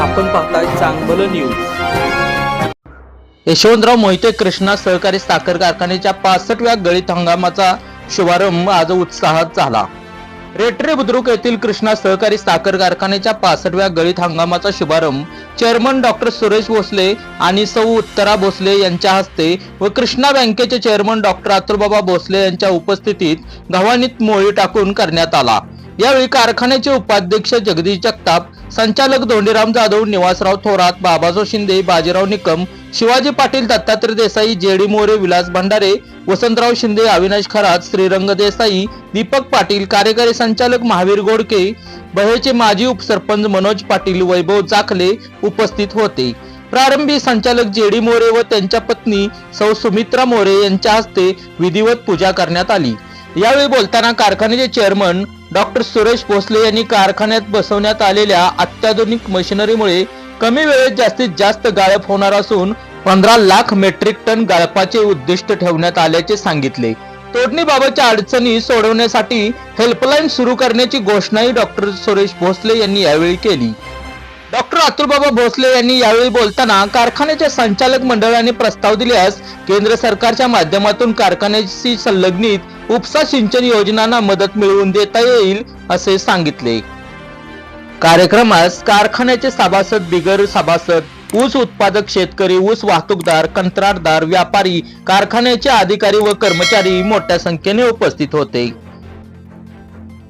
आपण पाहताय चांगलं न्यूज यशवंतराव मोहिते कृष्णा सहकारी साखर कारखान्याच्या पासष्टव्या गळीत हंगामाचा शुभारंभ आज उत्साहात झाला. रेटरे बुद्रुक येथील कृष्णा सहकारी साखर कारखान्याच्या पासष्टव्या गळीत हंगामाचा शुभारंभ चेअरमन डॉक्टर सुरेश भोसले आणि सौ उत्तरा भोसले यांच्या हस्ते व कृष्णा बँकेचे चेअरमन डॉक्टर अतुलबाबा भोसले यांच्या उपस्थितीत गव्हाणीत मोळी टाकून करण्यात आला. यावेळी कारखान्याचे उपाध्यक्ष जगदीश जगताप संचालक धोंडीराम जाधव निवासराव थोरात बाबासो शिंदे बाजीराव निकम शिवाजी पाटील दत्तात्रय देसाई जेडी मोरे विलास भंडारे वसंतराव शिंदे अविनाश खरात श्रीरंग देसाई दीपक पाटील कार्यकारी संचालक महावीर गोडके बहेचे माजी उपसरपंच मनोज पाटील वैभव चाकले उपस्थित होते. प्रारंभी संचालक जेडी मोरे व त्यांच्या पत्नी सौ सुमित्रा मोरे यांच्या हस्ते विधिवत पूजा करण्यात आली. यावेळी बोलताना कारखान्याचे चेअरमन डॉक्टर सुरेश भोसले यांनी कारखान्यात बसवण्यात आलेल्या अत्याधुनिक मशिनरीमुळे कमी वेळेत जास्तीत जास्त गाळप होणार असून पंधरा लाख मेट्रिक टन गाळपाचे उद्दिष्ट ठेवण्यात आल्याचे सांगितले. तोडणीबाबतच्या अडचणी सोडवण्यासाठी हेल्पलाईन सुरू करण्याची घोषणाही डॉक्टर सुरेश भोसले यांनी यावेळी केली. डॉक्टर अतुलबाबा भोसले यांनी यावेळी बोलताना कारखान्याच्या संचालक मंडळाने प्रस्ताव दिल्यास केंद्र सरकारच्या माध्यमातून कारखान्याशी संलग्नित उपसा सिंचन योजनांना मदत मिळवून देता येईल असे सांगितले. कार्यक्रमास कारखान्याचे सभासद बिगर सभासद ऊस उत्पादक शेतकरी ऊस वाहतूकदार कंत्राटदार व्यापारी कारखान्याचे अधिकारी व कर्मचारी मोठ्या संख्येने उपस्थित होते.